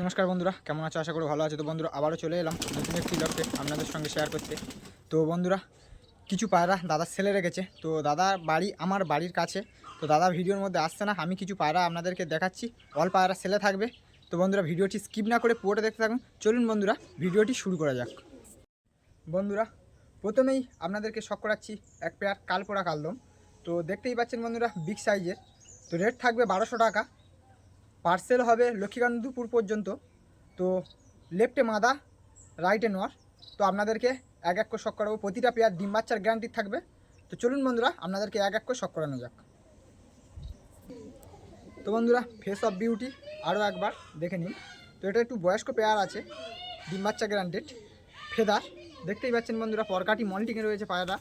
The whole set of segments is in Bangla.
নমস্কার বন্ধুরা, কেমন আছো? আশা করি ভালো আছে। তো বন্ধুরা, আবারও চলে এলাম নতুন একটি লক্ষ্যে আপনাদের সঙ্গে শেয়ার করতে। তো বন্ধুরা, কিছু পায়রা দাদা ছেলে রেখেছে। তো দাদা বাড়ি আমার বাড়ির কাছে। তো দাদা ভিডিওর মধ্যে আসছে না, আমি কিছু পায়রা আপনাদেরকে দেখাচ্ছি। অল পায়রা ছেলে থাকবে। তো বন্ধুরা, ভিডিওটি স্কিপ না করে পুরোটা দেখতে থাকুন। চলুন বন্ধুরা, ভিডিওটি শুরু করা যাক। বন্ধুরা, প্রথমেই আপনাদেরকে শখ করাচ্ছি এক পেয়ার কালপোড়া কালদম। তো দেখতেই পাচ্ছেন বন্ধুরা বিগ সাইজের তো রেট থাকবে বারোশো টাকা। পার্সেল হবে লক্ষ্মীকান্তপুর পর্যন্ত। তো লেফটে মাদা রাইটে নর। তো আপনাদেরকে এক এক করে শখ করাবো। প্রতিটা পেয়ার ডিম বাচ্চার গ্যারান্টি থাকবে। তো চলুন বন্ধুরা, আপনাদেরকে এক এক করে শখ করানো যাক। তো বন্ধুরা ফেস অফ বিউটি আরও একবার দেখে নিন। তো এটা একটু বয়স্ক পেয়ার আছে, ডিম বাচ্চা গ্যারান্টেড ফেদার, দেখতেই পাচ্ছেন বন্ধুরা পরকাটি মল্টিংয়ে রয়েছে পায়রা।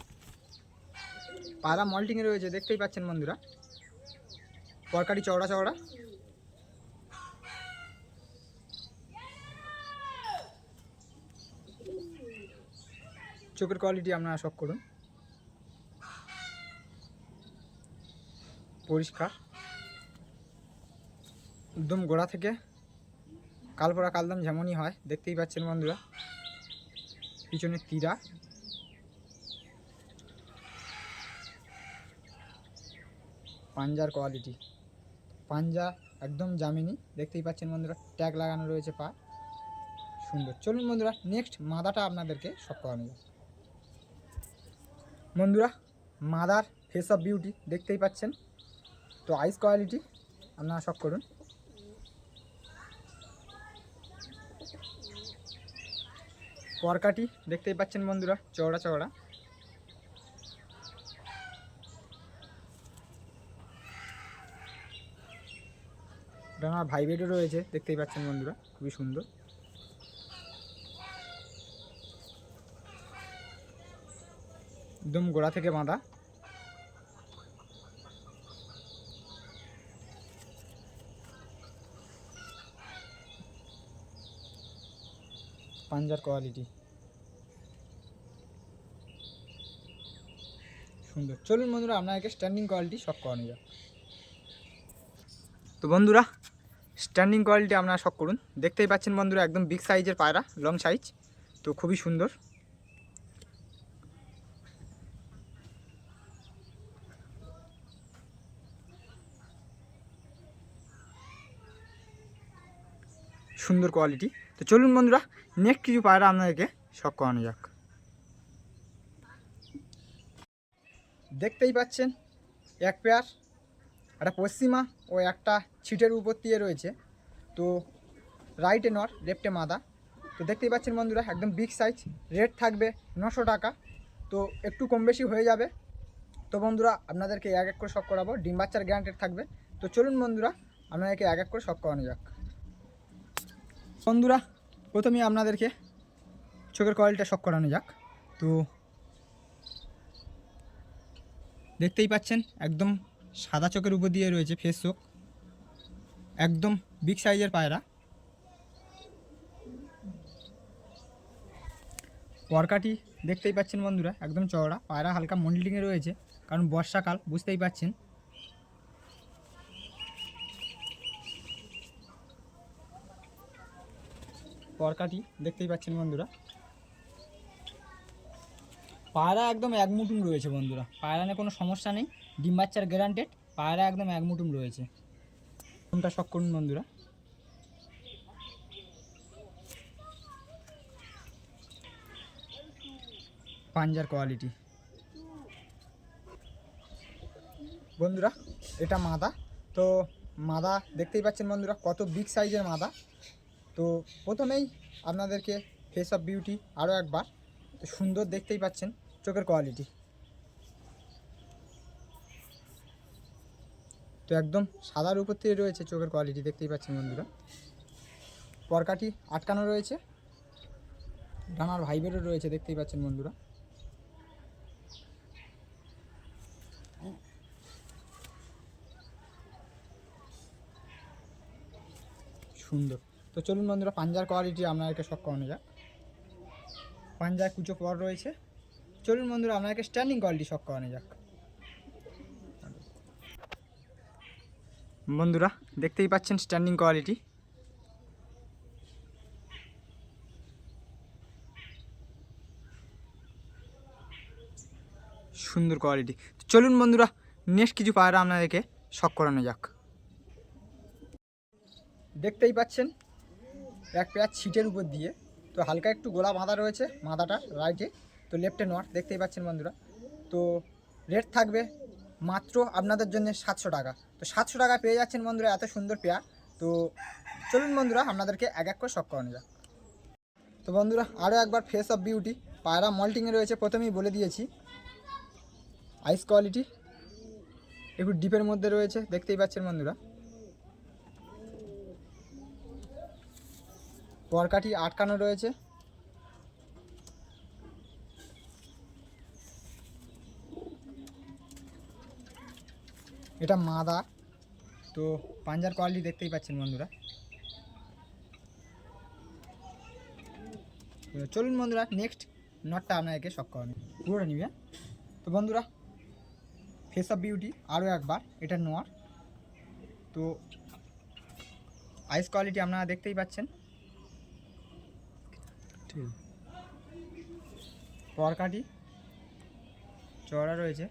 পায়রা মল্টিংয়ে রয়েছে, দেখতেই পাচ্ছেন বন্ধুরা। পরকাটি চওড়া চওড়া। চোখের কোয়ালিটি আপনারা শখ করুন। পরিষ্কার। একদম গোড়া থেকে কালপরা কালদাম যেমনই হয়, দেখতেই পাচ্ছেন বন্ধুরা। পিছনে তীরা। পাঞ্জার কোয়ালিটি পাঞ্জা একদম জামিনি দেখতেই পাচ্ছেন বন্ধুরা ট্যাগ লাগানো রয়েছে পা। সুন্দর। চলুন বন্ধুরা নেক্সট মাদাটা আপনাদেরকে সব করানো যাক। বন্ধুরা, মাদার ফেস অফ বিউটি দেখতেই পাচ্ছেন। তো আইস কোয়ালিটি আপনারা সব করুন। পরকাটি দেখতেই পাচ্ছেন বন্ধুরা, চওড়া চওড়া। এটা আমার ভাই বেডও রয়েছে, দেখতেই পাচ্ছেন বন্ধুরা, খুবই সুন্দর। একদম গোড়া থেকে বাঁধা। পাঞ্জার কোয়ালিটি। সুন্দর। চলুন বন্ধুরা আপনাকে স্ট্যান্ডিং কোয়ালিটি সব করানো যাক। তো বন্ধুরা স্ট্যান্ডিং কোয়ালিটি আপনারা সব করুন। দেখতেই পাচ্ছেন বন্ধুরা, একদম বিগ সাইজের পায়রা লং সাইজ তো খুবই সুন্দর। সুন্দর কোয়ালিটি তো চলুন বন্ধুরা নেক্সট কিছু পায়রা আপনাদেরকে শখ করানো যাক। দেখতেই পাচ্ছেন, এক পেয়ার একটা পশ্চিমা ও একটা ছিটের উপর দিয়ে রয়েছে। তো রাইটে নর লেফটে মাদা। তো দেখতেই পাচ্ছেন বন্ধুরা, একদম বিগ সাইজ রেট থাকবে নশো টাকা। তো একটু কম বেশি হয়ে যাবে। তো বন্ধুরা, আপনাদেরকে এক এক করে শখ করাবো। ডিম বাচ্চার গ্যারান্টেড থাকবে। তো চলুন বন্ধুরা, আপনাদেরকে এক এক করে শখ করানো যাক। বন্ধুরা প্রথমেই আপনাদেরকে চোখের কোয়ালিটা শখ করানো যাক। তো দেখতেই পাচ্ছেন, একদম সাদা চোখের উপর দিয়ে রয়েছে ফেস চোখ একদম বিগ সাইজের পায়রা। পরকাটি দেখতেই পাচ্ছেন বন্ধুরা, একদম চওড়া। পায়রা হালকা মন্ডলিংয়ে রয়েছে, কারণ বর্ষাকাল, বুঝতেই পাচ্ছেন। পরকাটি দেখতেই পাচ্ছেন বন্ধুরা। পায়রা একদম এক মুটুম রয়েছে বন্ধুরা। পায়রা নিয়ে কোনো সমস্যা নেই, ডিম বাচ্চার গ্যারান্টেড পায়রা একদম এক মুটুম রয়েছে। কোনটা শখ করুন বন্ধুরা। পাঞ্জার কোয়ালিটি বন্ধুরা, এটা মাদা। তো মাদা, দেখতেই পাচ্ছেন বন্ধুরা, কত বিগ সাইজের মাদা। তো প্রথমেই আপনাদেরকে ফেস অফ বিউটি আরও একবার সুন্দর দেখতেই পাচ্ছেন চোখের কোয়ালিটি তো একদম সাদার উপর থেকে রয়েছে চোখের কোয়ালিটি দেখতেই পাচ্ছেন বন্ধুরা। পরকাটি আটকানো রয়েছে। ডানার ভাইবেরও রয়েছে, দেখতেই পাচ্ছেন বন্ধুরা। সুন্দর। তো চলুন বন্ধুরা, পাঞ্জার কোয়ালিটি আপনাদেরকে শখ করানো যাক। পাঞ্জার কুচো পর রয়েছে। চলুন বন্ধুরা আপনাদেরকে স্ট্যান্ডিং কোয়ালিটি শখ করানো যাক। বন্ধুরা, দেখতেই পাচ্ছেন স্ট্যান্ডিং কোয়ালিটি সুন্দর কোয়ালিটি চলুন বন্ধুরা নেক্সট কিছু পায়রা আপনাদেরকে শখ করানো যাক। দেখতেই পাচ্ছেন এক পেয়ার ছিটের উপর দিয়ে। তো হালকা একটু গোলা বাঁধা রয়েছে মাথাটা রাইটে তো লেফটে নট দেখতেই পাচ্ছেন বন্ধুরা। তো রেট থাকবে মাত্র আপনাদের জন্য সাতশো টাকা। তো সাতশো টাকা পেয়ে যাচ্ছেন বন্ধুরা এত সুন্দর পেয়ার। তো চলুন বন্ধুরা, আপনাদেরকে এক এক করে শখ করানো যাক। তো বন্ধুরা আরও একবার ফেস অফ বিউটি পায়রা মল্টিংয়ে রয়েছে, প্রথমেই বলে দিয়েছি। আইস কোয়ালিটি একটু ডিপের মধ্যে রয়েছে, দেখতেই পাচ্ছেন বন্ধুরা। পরকাঠি আটকানো রয়েছে। এটা মাদা। তো পাঞ্জার কোয়ালিটি দেখতেই পাচ্ছেন বন্ধুরা। চলুন বন্ধুরা নেক্সট নটটা আপনাদেরকে শখ করানো পুরোটা নিবে হ্যাঁ? তো বন্ধুরা ফেস অফ বিউটি আরও একবার, এটা নোয়ার তো আইস কোয়ালিটি আপনারা দেখতেই পাচ্ছেন। ঠিক পরকাটি চড়া রয়েছে।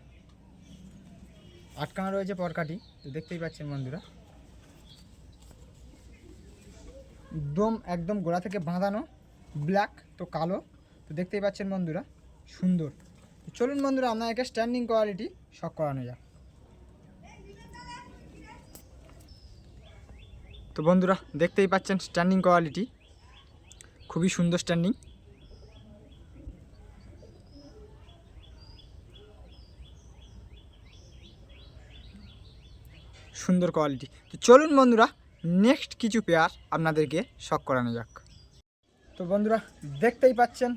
আটকানো রয়েছে পরকাটি তো দেখতেই পাচ্ছেন বন্ধুরা। একদম একদম গোড়া থেকে বাঁধানো। ব্ল্যাক তো কালো। তো দেখতেই পাচ্ছেন বন্ধুরা, সুন্দর। চলুন বন্ধুরা আপনাদেরকে স্ট্যান্ডিং কোয়ালিটি শখ করানো যাক। তো বন্ধুরা, দেখতেই পাচ্ছেন স্ট্যান্ডিং কোয়ালিটি খুবই সুন্দর স্ট্যান্ডিং সুন্দর কোয়ালিটি তো চলুন বন্ধুরা নেক্সট কিছু পেয়ার আপনাদেরকে শখ করানো যাক। তো বন্ধুরা, দেখতেই পাচ্ছেন,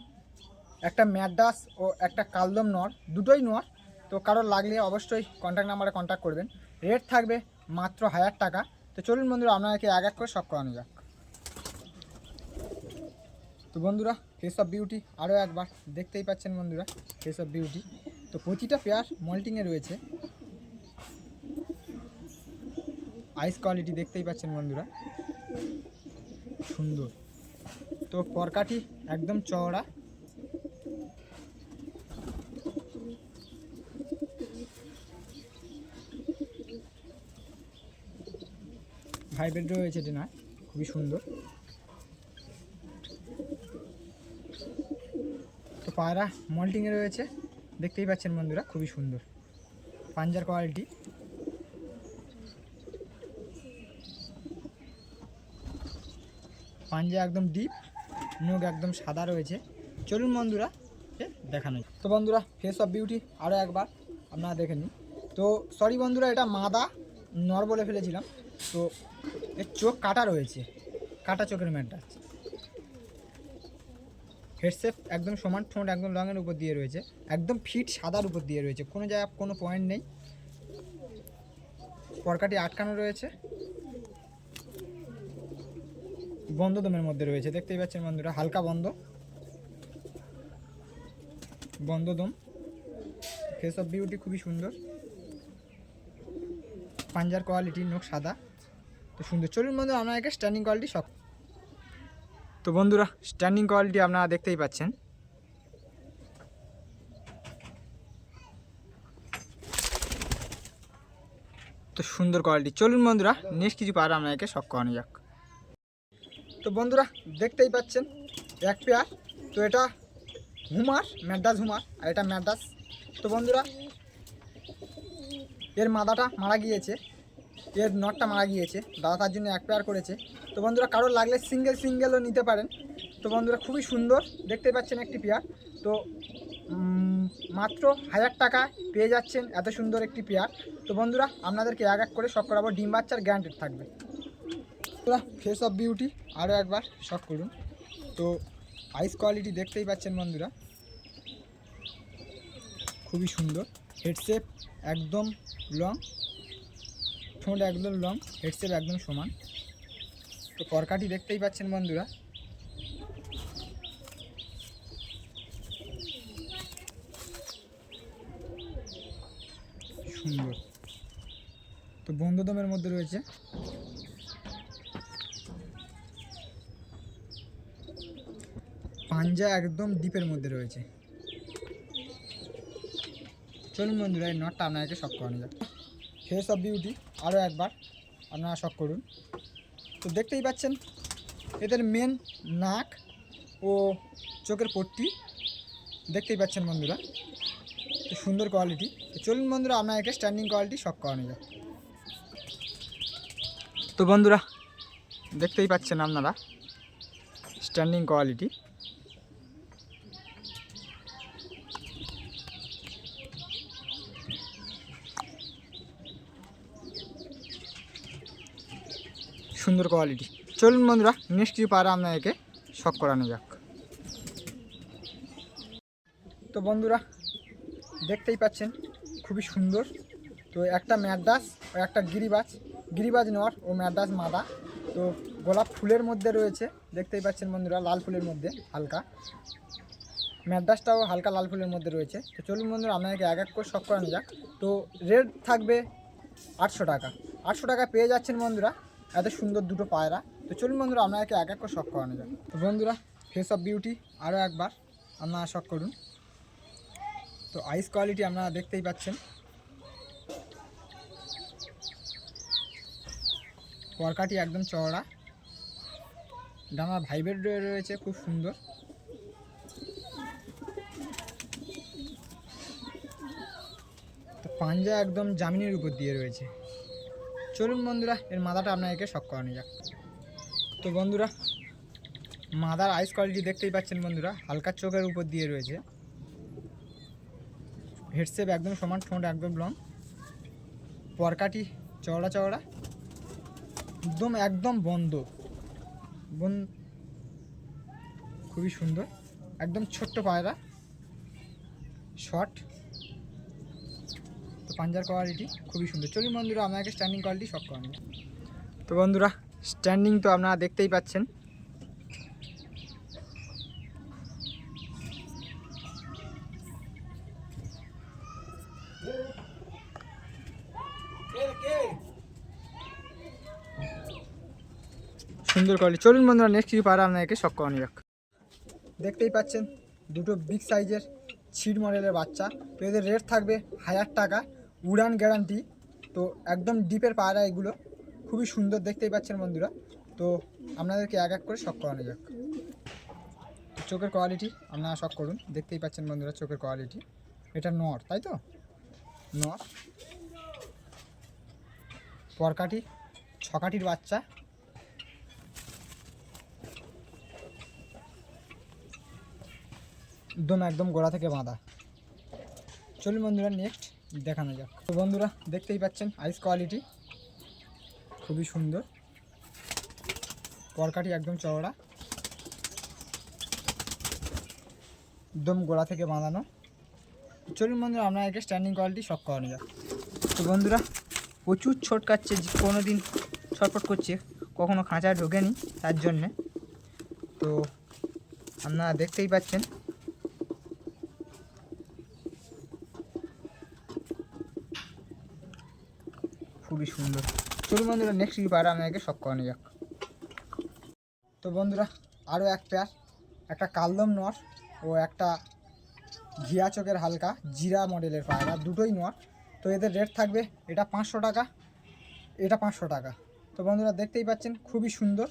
একটা ম্যাডাস ও একটা কালদম নর, দুটোই নর। তো কারোর লাগলে অবশ্যই কন্ট্যাক্ট নাম্বারে কন্ট্যাক্ট করবেন। রেট থাকবে মাত্র হাজার টাকা। তো চলুন বন্ধুরা, আপনাদেরকে এক এক করে শখ করানো যাক। তো বন্ধুরা ফেস অফ বিউটি আরও একবার দেখতেই পাচ্ছেন বন্ধুরা ফেস অফ বিউটি তো প্রতিটা পেয়ার মল্টিংয়ে রয়েছে। আইস কোয়ালিটি দেখতেই পাচ্ছেন বন্ধুরা। সুন্দর। তো পরকাঠি একদম চওড়া। ভাইব্রেট রয়েছে না খুবই সুন্দর। পায়রা মল্টিংয়ে রয়েছে। দেখতেই পাচ্ছেন বন্ধুরা, খুবই সুন্দর। পাঞ্জার কোয়ালিটি। পাঞ্জা একদম ডিপ নখ একদম সাদা রয়েছে। চলুন বন্ধুরা দেখানো তো বন্ধুরা, ফেস অফ বিউটি আরও একবার আপনারা দেখে নিন। তো সরি বন্ধুরা, এটা মাদা নর বলে ফেলেছিলাম। তো এর চোখ কাটা রয়েছে, কাটা চোখের ম্যাটটা। হেডসেপ একদম সমান ঠোঁট একদম লংয়ের উপর দিয়ে রয়েছে। একদম ফিট সাদার উপর দিয়ে রয়েছে। কোনো জায়গায় কোনো পয়েন্ট নেই। পরকাটি আটকানো রয়েছে। বন্ধ দমের মধ্যে রয়েছে। দেখতেই পাচ্ছেন বন্ধুরা, হালকা বন্ধ। বন্ধ দম। ফেস অফ বিউটি খুবই সুন্দর। পাঞ্জার কোয়ালিটি নোক সাদা। তো সুন্দর। চলুন বন্ধুরা আপনাদেরকে স্ট্যান্ডিং কোয়ালিটি সব তো বন্ধুরা স্ট্যান্ডিং কোয়ালিটি আপনারা দেখতেই পাচ্ছেন। তো সুন্দর কোয়ালিটি চলুন বন্ধুরা নেক্সট কিছু পার আপনাদেরকে শখ করানো যাক। তো বন্ধুরা, দেখতেই পাচ্ছেন, এক পেয়ার তো এটা হুমার, ম্যাডাস হুমার, আর এটা ম্যাডাস। তো বন্ধুরা, এর মাদাটা মারা গিয়েছে, এর নটটা মারা গিয়েছে, দাদা তার জন্য এক পেয়ার করেছে। তো বন্ধুরা কারোর লাগলে সিঙ্গেল সিঙ্গেলও নিতে পারেন। তো বন্ধুরা খুবই সুন্দর, দেখতেই পাচ্ছেন একটি পেয়ার। তো মাত্র হাজার টাকা পেয়ে যাচ্ছেন এত সুন্দর একটি পেয়ার। তো বন্ধুরা, আপনাদেরকে এক এক করে শখ করাবো, ডিম বাচ্চার গ্যারান্টেড থাকবে। ফেস অফ বিউটি আরও একবার শখ করুন। তো আইস কোয়ালিটি দেখতেই পাচ্ছেন বন্ধুরা। খুবই সুন্দর। হেডসেপ একদম লং ঠোঁট একদম লং হেডসেপ একদম সমান। তো করকাটি দেখতেই পাচ্ছেন বন্ধুরা। সুন্দর। তো বন্ধদমের মধ্যে রয়েছে। পাঞ্জা একদম ডিপের মধ্যে রয়েছে। চলুন বন্ধুরা, এই নটটা আপনাকে শখ করানো যাক। ফেস অফ বিউটি আরও একবার আপনারা শখ করুন। তো দেখতেই পাচ্ছেন, এদের মেন নাক ও চোখের পট্টি। দেখতেই পাচ্ছেন বন্ধুরা সুন্দর কোয়ালিটি চলুন বন্ধুরা আপনাকে স্ট্যান্ডিং কোয়ালিটি শখ করানো যাক। তো বন্ধুরা, দেখতেই পাচ্ছেন আপনারা স্ট্যান্ডিং কোয়ালিটি সুন্দর কোয়ালিটি চলুন বন্ধুরা নেক্সট কিছু পায়রা আপনাদেরকে শখ করানো যাক। তো বন্ধুরা, দেখতেই পাচ্ছেন, খুবই সুন্দর। তো একটা ম্যাডাস ও একটা গিরিবাজ। গিরিবাজ নর ও ম্যাডাস মাদা। তো গোলাপ ফুলের মধ্যে রয়েছে, দেখতেই পাচ্ছেন বন্ধুরা, লাল ফুলের মধ্যে, হালকা। ম্যাডাসটাও হালকা লাল ফুলের মধ্যে রয়েছে। তো চলুন বন্ধুরা, আপনাদেরকে এক এক করে শখ করানো যাক। তো রেট থাকবে আটশো টাকা। আটশো টাকা পেয়ে যাচ্ছেন বন্ধুরা এত সুন্দর দুটো পায়রা। তো চলুন বন্ধুরা আপনাকে এক এক করে শখ করানো যাক। তো বন্ধুরা ফেস অফ বিউটি আরও একবার আপনারা শখ করুন। তো আইস কোয়ালিটি আপনারা দেখতেই পাচ্ছেন। পরকাটি একদম চওড়া। ডানা ভাইব্রেট রয়েছে, খুব সুন্দর। পাঞ্জা একদম জামিনের উপর দিয়ে রয়েছে। চলুন বন্ধুরা, এর মাদাটা আপনাদেরকে শখ করানো যাক। তো বন্ধুরা, মাদার আইস কোয়ালিটি দেখতেই পাচ্ছেন বন্ধুরা, হালকা চোখের উপর দিয়ে রয়েছে। হেডসেপ একদম সমান ঠোঁট একদম লং পরকাটি চওড়া চওড়া, একদম একদম বন্ধ। বন, খুবই সুন্দর, একদম ছোট্ট পায়রা শর্ট পাঞ্জার কোয়ালিটি খুবই সুন্দর। চলুন বন্ধুরা আপনাকে স্ট্যান্ডিং কোয়ালিটি সব করানো। তো বন্ধুরা স্ট্যান্ডিং তো আপনারা দেখতেই পাচ্ছেন। সুন্দর কোয়ালিটি চলুন বন্ধুরা নেক্সট কিছু পায়রা আপনাকে শখ করানো যাক। দেখতেই পাচ্ছেন, দুটো বিগ সাইজের ছিট মডেলের বাচ্চা। তো এদের রেট থাকবে হাজার টাকা। উড়ান গ্যারান্টি। তো একদম ডিপের পায়রা এগুলো। খুবই সুন্দর, দেখতেই পাচ্ছেন বন্ধুরা। তো আপনাদেরকে এক এক করে শখ করানো যাক। চোখের কোয়ালিটি আপনারা শখ করুন। দেখতেই পাচ্ছেন বন্ধুরা চোখের কোয়ালিটি এটা নর, তাই তো? নর। পরকাটি ছকাটির বাচ্চা। একদম একদম গোড়া থেকে বাঁধা। চলুন বন্ধুরা নেক্সট দেখানো যাক। তো বন্ধুরা, দেখতেই পাচ্ছেন আইস কোয়ালিটি খুবই সুন্দর। পরকাটি একদম চওড়া। একদম গোড়া থেকে বাঁধানো। চলুন বন্ধুরা আপনাকে স্ট্যান্ডিং কোয়ালিটি শখ করানো যাক। তো বন্ধুরা, প্রচুর ছোট কাটছে কোনো দিন ছটফট করছে, কখনো খাঁচায় ঢোকেনি, তার জন্যে। তো আপনারা দেখতেই পাচ্ছেন খুবই সুন্দর। চলুন বন্ধুরা নেক্সট কি পায়রা আপনাকে শখ করানো যাক। তো বন্ধুরা আরও এক পেয়ার একটা কালদম নর ও একটা ঘিয়া চোখের হালকা জিরা মডেলের পায়রা, দুটোই নর। তো এদের রেট থাকবে, এটা পাঁচশো টাকা, এটা পাঁচশো টাকা। তো বন্ধুরা, দেখতেই পাচ্ছেন, খুবই সুন্দর।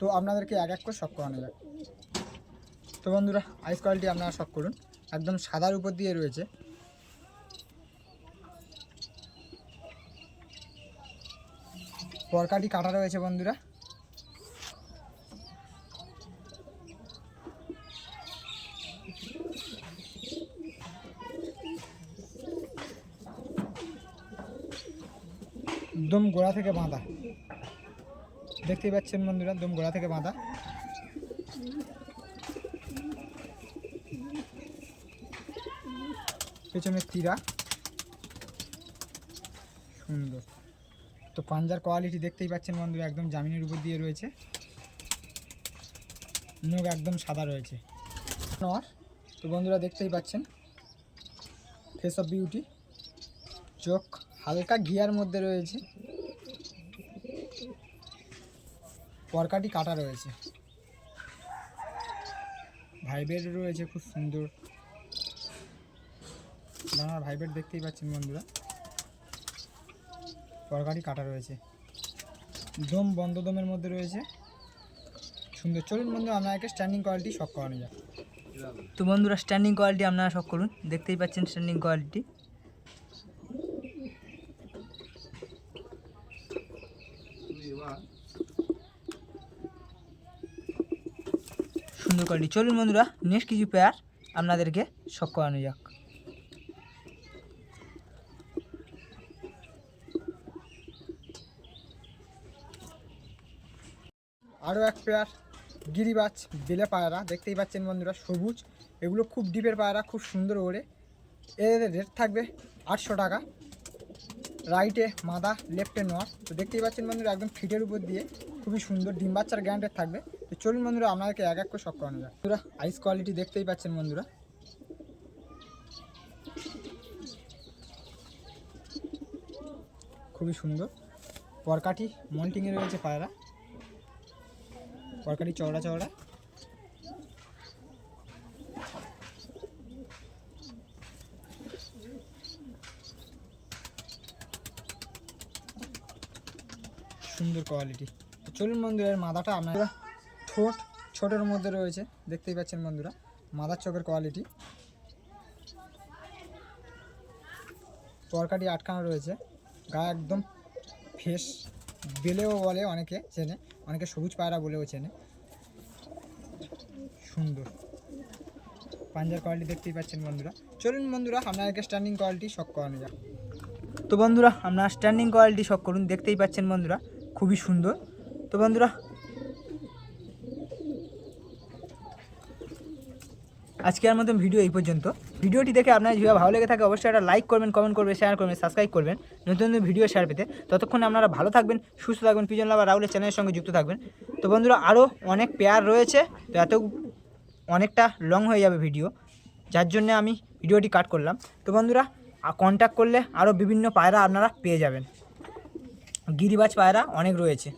তো আপনাদেরকে এক এক করে শখ করানো যাক। তো বন্ধুরা আইস কোয়ালিটি আপনারা শখ করুন। একদম সাদার উপর দিয়ে রয়েছে। পরকাটি কাটা রয়েছে বন্ধুরা। একদম গোড়া থেকে বাঁধা। দেখতেই পাচ্ছেন বন্ধুরা একদম গোড়া থেকে বাঁধা। পেছনের তীরা সুন্দর তো পাঞ্জার কোয়ালিটি দেখতেই পাচ্ছেন বন্ধুরা, একদম জামিনের উপর দিয়ে রয়েছে। মুখ একদম সাদা রয়েছে। নর, তো বন্ধুরা দেখতেই পাচ্ছেন ফেস অফ বিউটি চোখ হালকা ঘিয়ার মধ্যে রয়েছে। পরকাটি কাটা রয়েছে। ভাইবের রয়েছে খুব সুন্দর। ডানার ভাইব্রেট দেখতেই পাচ্ছেন বন্ধুরা। তরকারি কাটা রয়েছে। দম বন্ধ দমের মধ্যে রয়েছে। সুন্দর, চলুন বন্ধু আপনাকে স্ট্যান্ডিং কোয়ালিটি সব করানো যাক। তো বন্ধুরা স্ট্যান্ডিং কোয়ালিটি আপনারা সব করুন। দেখতেই পাচ্ছেন স্ট্যান্ডিং কোয়ালিটি সুন্দর কোয়ালিটি চলুন বন্ধুরা নেক্সট কিছু পেয়ার আপনাদেরকে শখ করানো যাক। আরও এক পেয়ার গিরিবাজ বেলে পায়রা, দেখতেই পাচ্ছেন বন্ধুরা, সবুজ। এগুলো খুব ডিপের পায়রা, খুব সুন্দর ওড়ে এদের রেট থাকবে আটশো টাকা। রাইটে মাদা লেফটে নর। তো দেখতেই পাচ্ছেন বন্ধুরা, একদম ফিটের উপর দিয়ে খুবই সুন্দর ডিম বাচ্চার গ্যারান্টেড থাকবে। তো চলুন বন্ধুরা আপনাদেরকে এক এক করে শখ করানো যায় বন্ধুরা আইস কোয়ালিটি দেখতেই পাচ্ছেন বন্ধুরা। খুবই সুন্দর। পরকাঠি মল্টিংয়ে রয়েছে পায়রা। তরকারি, চওড়া চওড়া। সুন্দর কোয়ালিটি চলুন বন্ধুরা মাদাটা আপনারা ঠোঁট ছোটোর মধ্যে রয়েছে। দেখতেই পাচ্ছেন বন্ধুরা, মাদার চোখের কোয়ালিটি তরকারি আটকানো রয়েছে। গায়ে একদম ফেস বেলেও বলে অনেকে, চেনে। অনেকে সবুজ পায়রা বলেও চেনে। সুন্দর। পাঞ্জার কোয়ালিটি দেখতেই পাচ্ছেন বন্ধুরা। চলুন বন্ধুরা আপনাদেরকে স্ট্যান্ডিং কোয়ালিটি শখ করানো যাক। তো বন্ধুরা আপনার স্ট্যান্ডিং কোয়ালিটি শখ করুন, দেখতেই পাচ্ছেন বন্ধুরা, খুবই সুন্দর। তো বন্ধুরা আজকের মতন ভিডিও এই পর্যন্ত। ভিডিওটি দেখে আপনার যদি ভালো লেগে থাকে, অবশ্যই একটা লাইক করবেন কমেন্ট করবেন শেয়ার করবেন সাবস্ক্রাইব করবেন। নতুন নতুন ভিডিও শেয়ার পেতে ততক্ষণ আপনারা ভালো থাকবেন, সুস্থ থাকবেন। পিজন লাভা রাহুলের চ্যানেলের সঙ্গে যুক্ত থাকবেন। তো বন্ধুরা আরও অনেক পেয়ার রয়েছে, তো এত অনেকটা লং হয়ে যাবে ভিডিও যার জন্য আমি ভিডিওটি কাট করলাম। তো বন্ধুরা কন্ট্যাক্ট করলে আরও বিভিন্ন পায়রা আপনারা পেয়ে যাবেন। গিরিবাজ পায়রা অনেক রয়েছে।